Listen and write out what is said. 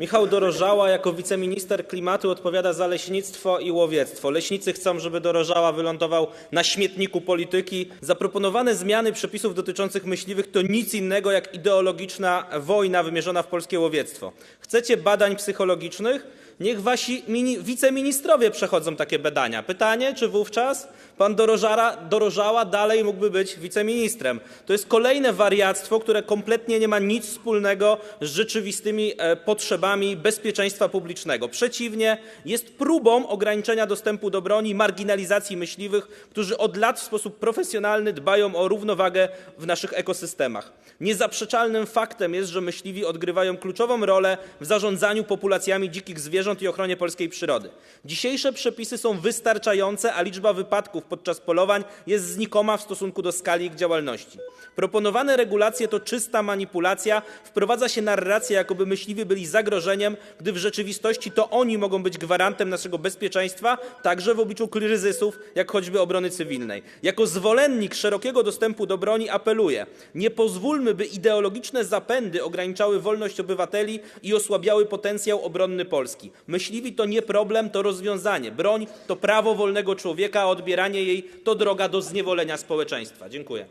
Michał Dorożała jako wiceminister klimatu odpowiada za leśnictwo i łowiectwo. Leśnicy chcą, żeby Dorożała wylądował na śmietniku polityki. Zaproponowane zmiany przepisów dotyczących myśliwych to nic innego jak ideologiczna wojna wymierzona w polskie łowiectwo. Chcecie badań psychologicznych? Niech wasi mini, wiceministrowie przechodzą takie badania. Pytanie, czy wówczas pan Dorożała dalej mógłby być wiceministrem? To jest kolejne wariactwo, które kompletnie nie ma nic wspólnego z rzeczywistymi e, potrzebami bezpieczeństwa publicznego. Przeciwnie, jest próbą ograniczenia dostępu do broni, marginalizacji myśliwych, którzy od lat w sposób profesjonalny dbają o równowagę w naszych ekosystemach. Niezaprzeczalnym faktem jest, że myśliwi odgrywają kluczową rolę w zarządzaniu populacjami dzikich zwierząt i ochronie polskiej przyrody. Dzisiejsze przepisy są wystarczające, a liczba wypadków podczas polowań jest znikoma w stosunku do skali ich działalności. Proponowane regulacje to czysta manipulacja. Wprowadza się narrację, jakoby myśliwi byli zagrożeniem, gdy w rzeczywistości to oni mogą być gwarantem naszego bezpieczeństwa, także w obliczu kryzysów, jak choćby obrony cywilnej. Jako zwolennik szerokiego dostępu do broni apeluję: nie pozwólmy, by ideologiczne zapędy ograniczały wolność obywateli i osłabiały potencjał obronny Polski. Myśliwi to nie problem, to rozwiązanie. Broń to prawo wolnego człowieka, a odbieranie jej to droga do zniewolenia społeczeństwa. Dziękuję.